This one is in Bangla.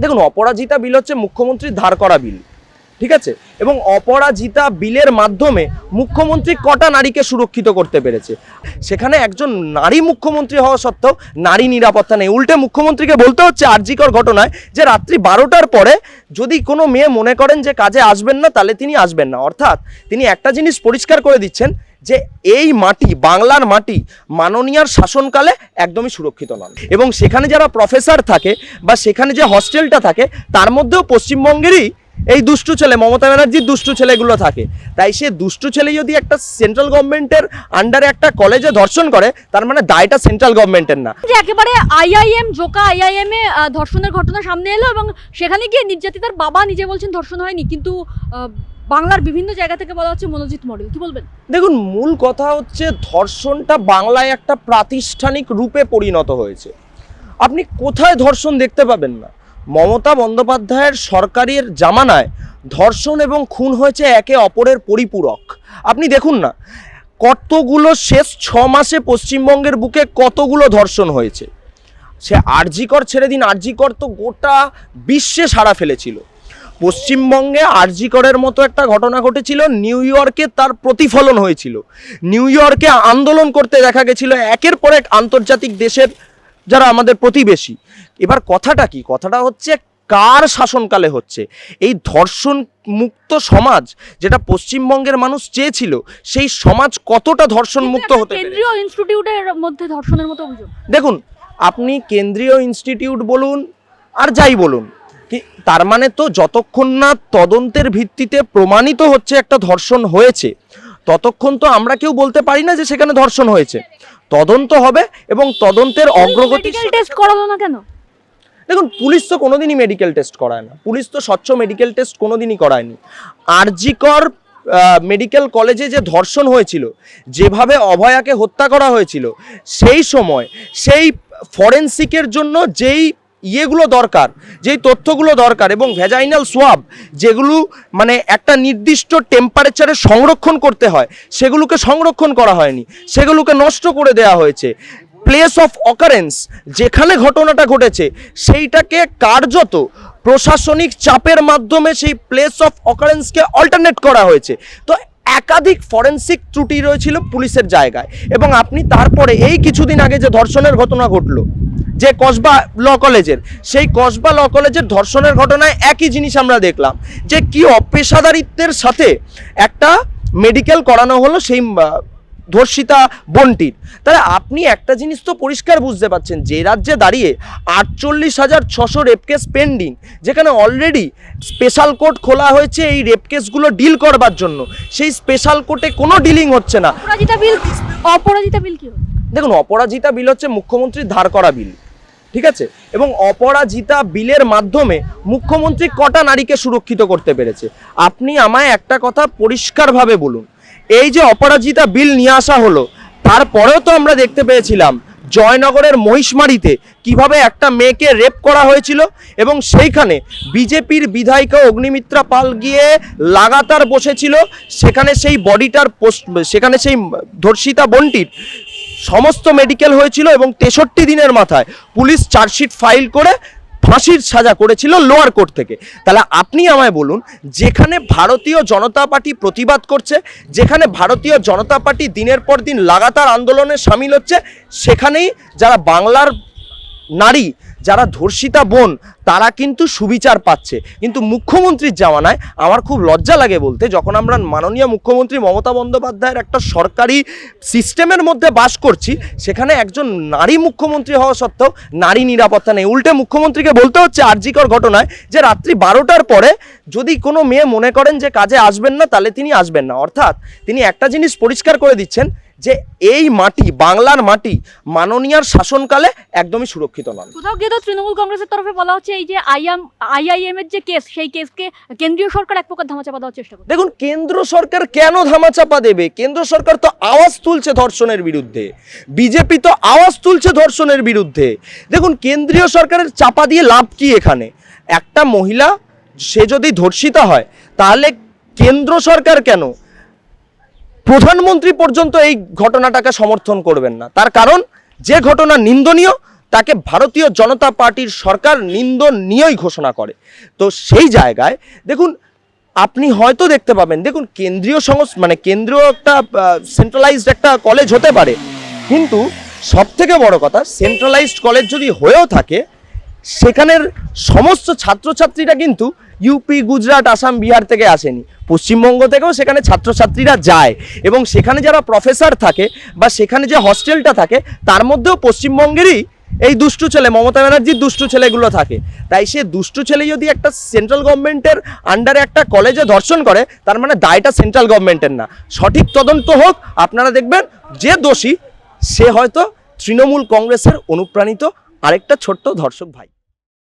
দেখুন অপরাজিতা বিল হচ্ছে মুখ্যমন্ত্রীর ধার করা বিল। ঠিক আছে? এবং অপরাজিতা বিলের মাধ্যমে মুখ্যমন্ত্রী কটা নারীকে সুরক্ষিত করতে পেরেছে? সেখানে একজন নারী মুখ্যমন্ত্রী হওয়া সত্ত্বেও নারী নিরাপত্তা নেই। উল্টে মুখ্যমন্ত্রীকে বলতে হচ্ছে আরজিকর ঘটনায় যে রাত্রি বারোটার পরে যদি কোনো মেয়ে মনে করেন যে কাজে আসবেন না, তাহলে তিনি আসবেন না। অর্থাৎ তিনি একটা জিনিস পরিষ্কার করে দিচ্ছেন যে এই মাটি, বাংলার মাটি মাননীয়ার শাসনকালে একদমই সুরক্ষিত নন এবং সেখানে যারা প্রফেসর থাকে বা সেখানে যে হস্টেলটা থাকে, তার মধ্যেও পশ্চিমবঙ্গেরই এই দুষ্টু ছেলে মমতা ব্যানার্জির দুষ্টু ছেলেগুলো থাকে। তাই সে দুষ্টু ছেলে যদি একটা সেন্ট্রাল গভর্নমেন্টের আন্ডারে একটা কলেজে ধর্ষণ করে তার মানে দায়টা সেন্ট্রাল গভর্নমেন্টের না। যে একেবারে আইআইএম জোকা আইআইএম এ ধর্ষণের ঘটনা সামনে এলো এবং সেখানে গিয়ে নির্যাতিতার বাবা নিজে বলছেন ধর্ষণ হয়নি। কিন্তু বাংলার বিভিন্ন জায়গা থেকে বলা হচ্ছে মনোজিৎ মডেল। কি বলবেন? দেখুন মূল কথা হচ্ছে ধর্ষণটা বাংলায় একটা প্রাতিষ্ঠানিক রূপে পরিণত হয়েছে। আপনি কোথায় ধর্ষণ দেখতে পাবেন না? মমতা বন্দ্যোপাধ্যায়ের সরকারের জামানায় ধর্ষণ এবং খুন হয়েছে একে অপরের পরিপূরক। আপনি দেখুন না, কতগুলো শেষ ছ মাসে পশ্চিমবঙ্গের বুকে কতগুলো ধর্ষণ হয়েছে। সে আরজিকর ছেড়ে দিন, আরজিকর তো গোটা বিশ্বে সাড়া ফেলেছিল। পশ্চিমবঙ্গে আরজিকরের মতো একটা ঘটনা ঘটেছিল, নিউ ইয়র্কে তার প্রতিফলন হয়েছিল। নিউ ইয়র্কে আন্দোলন করতে দেখা গেছিল, একের পর এক আন্তর্জাতিক দেশের যারা আমাদের প্রতিবেশী। এবার কথাটা কি? কথাটা হচ্ছে কার শাসনকালে হচ্ছে? এই ধর্ষণ মুক্ত সমাজ যেটা পশ্চিমবঙ্গের মানুষ চেয়েছিল সেই সমাজ কতটা ধর্ষণ মুক্ত হতে কেন্দ্রীয় ইনস্টিটিউটের মধ্যে ধর্ষণের মতো অভিযোগ। দেখুন আপনি কেন্দ্রীয় ইনস্টিটিউট বলুন আর যাই বলুন তার মানে তো যতক্ষণ না তদন্তের ভিত্তিতে প্রমাণিত হচ্ছে একটা ধর্ষণ হয়েছে ততক্ষণ তো আমরা কেউ বলতে পারি না যে সেখানে ধর্ষণ হয়েছে। তদন্ত হবে এবং তদন্তের অগ্রগতি টেস্ট করালো না কেন? দেখুন পুলিশ তো কোনোদিনই মেডিকেল টেস্ট করায় না। পুলিশ তো স্বচ্ছ মেডিকেল টেস্ট কোনোদিনই করায়নি। আরজিকর মেডিকেল কলেজে যে ধর্ষণ হয়েছিল যেভাবে অভয়াকে হত্যা করা হয়েছিল সেই সময় সেই ফরেন্সিকের জন্য যেই ইয়েগুলো দরকার, যেই তথ্যগুলো দরকার এবং ভ্যাজাইনাল সোয়াব যেগুলো মানে একটা নির্দিষ্ট টেম্পারেচারে সংরক্ষণ করতে হয়, সেগুলোকে সংরক্ষণ করা হয়নি, সেগুলোকে নষ্ট করে দেওয়া হয়েছে। প্লেস অফ অকারেন্স যেখানে ঘটনাটা ঘটেছে, সেইটাকে কার্যত প্রশাসনিক চাপের মাধ্যমে সেই প্লেস অফ অকারেন্সকে অল্টারনেট করা হয়েছে। তো একাধিক ফরেন্সিক ত্রুটি রয়েছিল পুলিশের জায়গায় এবং আপনি তারপরে এই কিছুদিন আগে যে ধর্ষণের ঘটনা ঘটলো যে কসবা ল কলেজের সেই কসবা ল কলেজের ধর্ষণের ঘটনায় একই জিনিস আমরা দেখলাম যে কি অপেশাদারিত্বের সাথে একটা মেডিকেল করানো হলো সেই ধর্ষিতা বোনটির। তাহলে আপনি একটা জিনিস তো পরিষ্কার বুঝতে পারছেন যে রাজ্যে দাঁড়িয়ে আটচল্লিশ হাজার ছশো রেপ কেস পেন্ডিং যেখানে অলরেডি স্পেশাল কোর্ট খোলা হয়েছে এই রেপ কেসগুলো ডিল করবার জন্য। সেই স্পেশাল কোর্টে কোনো ডিলিং হচ্ছে না। অপরাজিতা বিল অপরাজিতা বিল কি দেখুন অপরাজিতা বিল হচ্ছে মুখ্যমন্ত্রীর ধার করা বিল। ঠিক আছে? এবং অপরাজিতা বিলের মাধ্যমে মুখ্যমন্ত্রী কটা নারীকে সুরক্ষিত করতে পেরেছে? আপনি আমায় একটা কথা পরিষ্কারভাবে বলুন। এই যে অপরাজিতা বিল নিয়ে আসা হলো, তারপরেও তো আমরা দেখতে পেয়েছিলাম জয়নগরের মহিষমারিতে কীভাবে একটা মেয়েকে রেপ করা হয়েছিল এবং সেইখানে বিজেপির বিধায়িকা অগ্নিমিত্রা পাল গিয়ে লাগাতার বসেছিল। সেখানে সেই বডিটার সেখানে সেই ধর্ষিতা বোনটির সমস্ত মেডিকেল হয়েছিল এবং তেষট্টি দিনের মাথায় পুলিশ চার্জশিট ফাইল করে ফাঁসির সাজা করেছিল লোয়ার কোর্ট থেকে। তাহলে আপনি আমায় বলুন, যেখানে ভারতীয় জনতা পার্টি প্রতিবাদ করছে, যেখানে ভারতীয় জনতা পার্টি দিনের পর দিন লাগাতার আন্দোলনে সামিল হচ্ছে, সেখানেই যারা বাংলার নারী যারা ধর্ষিতা বোন, তারা কিন্তু সুবিচার পাচ্ছে। কিন্তু মুখ্যমন্ত্রীর জামানায় আমার খুব লজ্জা লাগে বলতে, যখন আমরা মাননীয় মুখ্যমন্ত্রী মমতা বন্দ্যোপাধ্যায়ের একটা সরকারি সিস্টেমের মধ্যে বাস করছি, সেখানে একজন নারী মুখ্যমন্ত্রী হওয়া সত্ত্বেও নারী নিরাপত্তা নেই। উল্টে মুখ্যমন্ত্রীকে বলতে হচ্ছে আরজিকর ঘটনায় যে রাত্রি বারোটার পরে যদি কোনো মেয়ে মনে করেন যে কাজে আসবেন না, তাহলে তিনি আসবেন না। অর্থাৎ তিনি একটা জিনিস পরিষ্কার করে দিচ্ছেন যে এই মাটি বাংলার মাটি মাননীয়ার শাসনকালে একদমই সুরক্ষিত নয়। কোথাও গিয়ে তো তৃণমূল কংগ্রেসের তরফে বলা হচ্ছে এই যে আইএম আইআইএম এর যে কেস সেই কেসকে কেন্দ্রীয় সরকার এক প্রকার ধামাচাপা দেওয়ার চেষ্টা করছে। দেখুন কেন্দ্র সরকার কেন ধামাচাপা দেবে? কেন্দ্র সরকার তো আওয়াজ তুলছে ধর্ষণের বিরুদ্ধে। বিজেপি তো আওয়াজ তুলছে ধর্ষণের বিরুদ্ধে। দেখুন কেন্দ্রীয় সরকারের চাপা দিয়ে লাভ কি এখানে? একটা মহিলা সে যদি ধর্ষিতা হয় তাহলে কেন্দ্র সরকার কেন? প্রধানমন্ত্রী পর্যন্ত এই ঘটনাটাকে সমর্থন করবেন না। তার কারণ, যে ঘটনা নিন্দনীয়, তাকে ভারতীয় জনতা পার্টির সরকার নিন্দনীয়ই ঘোষণা করে। তো সেই জায়গায়, দেখুন, আপনি হয়তো দেখতে পাবেন, দেখুন, কেন্দ্রীয় সংস্থা মানে কেন্দ্রীয় একটা সেন্ট্রালাইজড একটা কলেজ হতে পারে। কিন্তু সব থেকে বড় কথা সেন্ট্রালাইজড কলেজ যদি হয়েও থাকে সেখানের সমস্ত ছাত্রছাত্রীরা কিন্তু ইউপি গুজরাট, আসাম, বিহার থেকে আসেনি। পশ্চিমবঙ্গ থেকেও সেখানে ছাত্রছাত্রীরা যায় এবং সেখানে যারা প্রফেসর থাকে বা সেখানে যে হস্টেলটা থাকে, তার মধ্যেও পশ্চিমবঙ্গেরই এই দুষ্টু ছেলে, মমতা ব্যানার্জির দুষ্টু ছেলেগুলো থাকে। তাই সে দুষ্টু ছেলে যদি একটা সেন্ট্রাল গভর্নমেন্টের আন্ডারে একটা কলেজে ধর্ষণ করে, তার মানে দায়টা সেন্ট্রাল গভর্নমেন্টের না। সঠিক তদন্ত হোক, আপনারা দেখবেন যে দোষী, সে হয়তো তৃণমূল কংগ্রেসের অনুপ্রাণিত আরেকটা ছোট্ট ধর্ষক ভাই।